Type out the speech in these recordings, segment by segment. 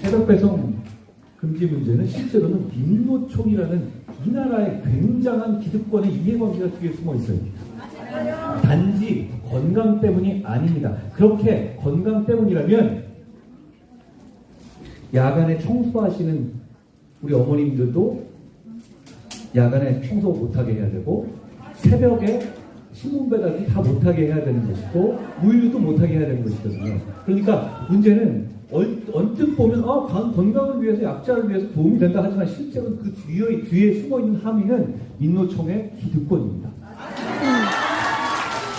새벽 배송 금지 문제는 실제로는 민노총이라는 이 나라의 굉장한 기득권의 이해관계가 뒤에 숨어 있어요. 단지 건강 때문이 아닙니다. 그렇게 건강 때문이라면 야간에 청소하시는 우리 어머님들도 야간에 청소 못하게 해야 되고 새벽에 신문 배달이 다 못하게 해야 되는 것이고 물류도 못하게 해야 되는 것이거든요. 그러니까 문제는 얼- 언뜻 보면 아, 건- 건강을 위해서 약자를 위해서 도움이 된다 하지만 실제로는 그 뒤에, 뒤에 숨어 있는 함의는 민노총의 기득권입니다.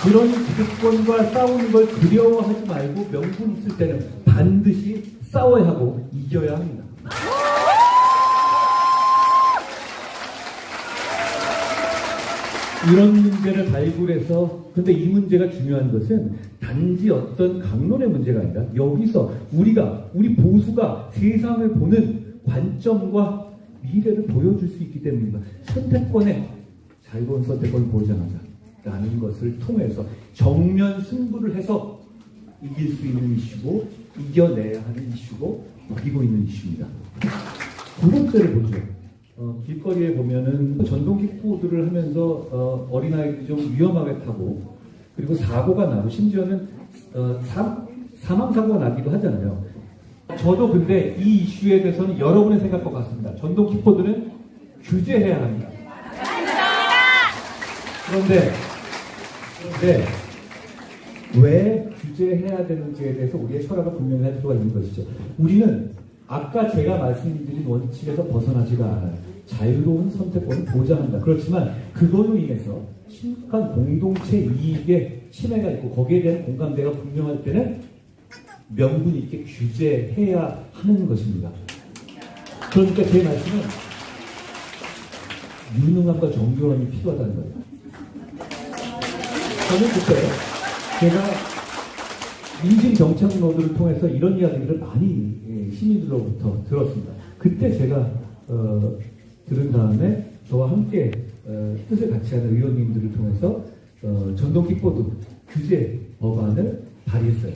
그런 기득권과 싸우는 걸 두려워하지 말고 명분 있을 때는 반드시 싸워야 하고 이겨야 합니다. 이런 문제를 발굴해서 근데 이 문제가 중요한 것은 단지 어떤 강론의 문제가 아니라 여기서 우리가 우리 보수가 세상을 보는 관점과 미래를 보여줄 수 있기 때문입니다. 선택권에 자유로운 선택권을 보장하자 라는 것을 통해서 정면 승부를 해서 이길 수 있는 이슈고 이겨내야 하는 이슈고 이기고 있는 이슈입니다. 두 번째를 보죠. 어, 길거리에 보면은 전동 킥보드를 하면서 어, 어린아이들이 좀 위험하게 타고 그리고 사고가 나고 심지어는 어, 사, 사망사고가 나기도 하잖아요. 저도 근데 이 이슈에 대해서는 여러분의 생각과 같습니다. 전동 킥보드는 규제해야 합니다. 그런데 그런데 왜 규제해야 되는지에 대해서 우리의 철학을 분명히 할 필요가 있는 것이죠. 우리는 아까 제가 말씀드린 원칙에서 벗어나지가 않아요. 자유로운 선택권을 보장한다. 그렇지만 그걸로 인해서 심각한 공동체 이익에 침해가 있고 거기에 대한 공감대가 분명할 때는 명분 있게 규제해야 하는 것입니다. 그러니까 제 말씀은 유능함과 정교함이 필요하다는 거예요. 저는 그때 제가 노드를 통해서 이런 이야기들을 많이 예, 시민들로부터 들었습니다. 그때 제가 어, 들은 다음에 저와 함께 어, 뜻을 같이 하는 의원님들을 통해서 어, 전동 킥보드 규제 법안을 발의했어요.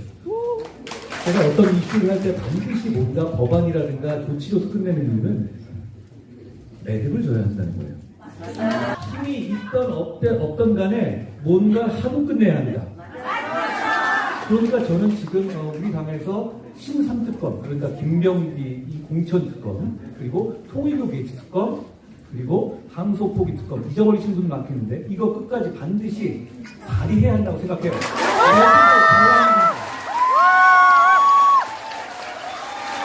제가 어떤 이슈를 할 때 반드시 뭔가 법안이라든가 조치로서 끝내는 이유는 매듭을 줘야 한다는 거예요. 힘이 있던 없던, 없던 간에 뭔가 하고 끝내야 합니다. 그러니까 저는 지금 어, 우리 당에서 신삼 특검, 그러니까 김병기 이 공천 특검, 그리고 통일교 게이트 특검, 그리고 항소포기 특검, 잊어버리신 분 많겠는데 이거 끝까지 반드시 발의해야 한다고 생각해요.